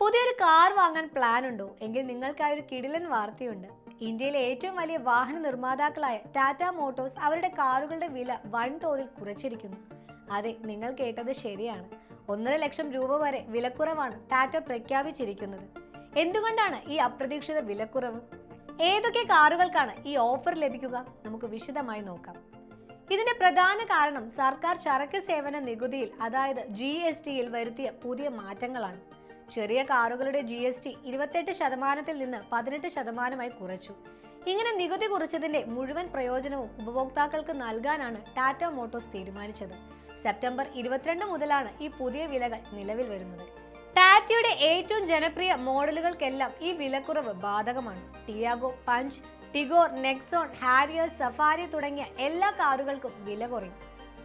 പുതിയൊരു കാർ വാങ്ങാൻ പ്ലാൻ ഉണ്ടോ? എങ്കിൽ നിങ്ങൾക്കായി ഒരു കിടിലൻ വാർത്തയുണ്ട്. ഇന്ത്യയിലെ ഏറ്റവും വലിയ വാഹന നിർമ്മാതാക്കളായ ടാറ്റ മോട്ടോഴ്സ് അവരുടെ കാറുകളുടെ വില വൻതോതിൽ കുറച്ചിരിക്കുന്നു. അതെ നിങ്ങൾ കേട്ടത് ശരിയാണ്. ഒന്നര ലക്ഷം രൂപ വരെ വിലക്കുറവാണ് ടാറ്റ പ്രഖ്യാപിച്ചിരിക്കുന്നത്. എന്തുകൊണ്ടാണ് ഈ അപ്രതീക്ഷിത വിലക്കുറവ്? ഏതൊക്കെ കാറുകൾക്കാണ് ഈ ഓഫർ ലഭിക്കുക? നമുക്ക് വിശദമായി നോക്കാം. ഇതിന്റെ പ്രധാന കാരണം സർക്കാർ ചരക്ക് സേവന നികുതിയിൽ അതായത് ജി എസ് ടിയിൽ വരുത്തിയ പുതിയ മാറ്റങ്ങളാണ്. ചെറിയ കാറുകളുടെ ജി എസ് ടി ഇരുപത്തെട്ട് ശതമാനത്തിൽ നിന്ന് പതിനെട്ട് ശതമാനമായി കുറച്ചു. ഇങ്ങനെ നികുതി കുറച്ചതിന്റെ മുഴുവൻ പ്രയോജനവും ഉപഭോക്താക്കൾക്ക് നൽകാനാണ് ടാറ്റ മോട്ടോഴ്സ് തീരുമാനിച്ചത്. സെപ്റ്റംബർ ഇരുപത്തിരണ്ട് മുതലാണ് ഈ പുതിയ വിലകൾ നിലവിൽ വരുന്നത്. ടാറ്റയുടെ ഏറ്റവും ജനപ്രിയ മോഡലുകൾക്കെല്ലാം ഈ വിലക്കുറവ് ബാധകമാണ്. Tiago Punch Tigor Nexon Harrier Safari തുടങ്ങിയ എല്ലാ കാറുകൾക്കും വില കുറയും.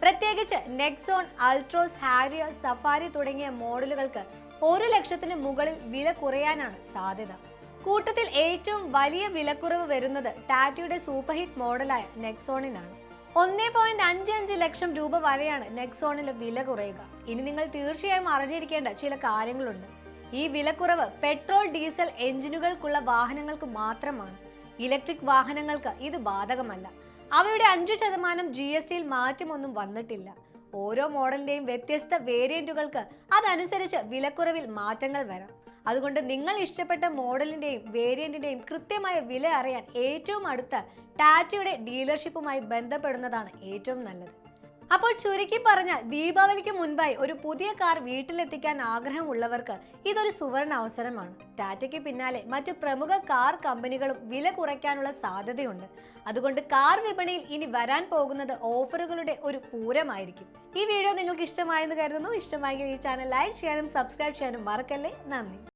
പ്രത്യേകിച്ച് നെക്സോൺ അൾട്രോസ് ഹാരിയർ സഫാരി തുടങ്ങിയ മോഡലുകൾക്ക് ഒരു ലക്ഷത്തിന് മുകളിൽ വില കുറയാനാണ് സാധ്യത. കൂട്ടത്തിൽ ഏറ്റവും വലിയ വിലക്കുറവ് വരുന്നത് ടാറ്റയുടെ സൂപ്പർ ഹിറ്റ് മോഡലായ നെക്സോണിനാണ്. ഒന്നേ പോയിന്റ് അഞ്ച് അഞ്ച് ലക്ഷം രൂപ വരെയാണ് നെക്സോണിൽ വില കുറയുക. ഇനി നിങ്ങൾ തീർച്ചയായും അറിഞ്ഞിരിക്കേണ്ട ചില കാര്യങ്ങളുണ്ട്. ഈ വിലക്കുറവ് പെട്രോൾ ഡീസൽ എഞ്ചിനുകൾക്കുള്ള വാഹനങ്ങൾക്ക് മാത്രമാണ്. ഇലക്ട്രിക് വാഹനങ്ങൾക്ക് ഇത് ബാധകമല്ല. അവയുടെ അഞ്ചു ശതമാനം ജി എസ് ടിയിൽ മാറ്റമൊന്നും വന്നിട്ടില്ല. ഓരോ മോഡലിന്റെയും വ്യത്യസ്ത വേരിയന്റുകൾക്ക് അതനുസരിച്ച് വിലക്കുറവിൽ മാറ്റങ്ങൾ വരാം. അതുകൊണ്ട് നിങ്ങൾ ഇഷ്ടപ്പെട്ട മോഡലിന്റെയും വേരിയന്റിന്റെയും കൃത്യമായ വില അറിയാൻ ഏറ്റവും അടുത്ത ടാറ്റയുടെ ഡീലർഷിപ്പുമായി ബന്ധപ്പെടുന്നതാണ് ഏറ്റവും നല്ലത്. അപ്പോൾ ചുരുക്കി പറഞ്ഞാൽ ദീപാവലിക്ക് മുൻപായി ഒരു പുതിയ കാർ വീട്ടിലെത്തിക്കാൻ ആഗ്രഹമുള്ളവർക്ക് ഇതൊരു സുവർണ അവസരമാണ്. ടാറ്റയ്ക്ക് പിന്നാലെ മറ്റു പ്രമുഖ കാർ കമ്പനികളും വില കുറയ്ക്കാനുള്ള സാധ്യതയുണ്ട്. അതുകൊണ്ട് കാർ വിപണിയിൽ ഇനി വരാൻ പോകുന്നത് ഓഫറുകളുടെ ഒരു പൂരമായിരിക്കും. ഈ വീഡിയോ നിങ്ങൾക്ക് ഇഷ്ടമായെന്ന് കരുതുന്നു. ഇഷ്ടമായെങ്കിൽ ഈ ചാനൽ ലൈക്ക് ചെയ്യാനും സബ്സ്ക്രൈബ് ചെയ്യാനും മറക്കല്ലേ? നന്ദി.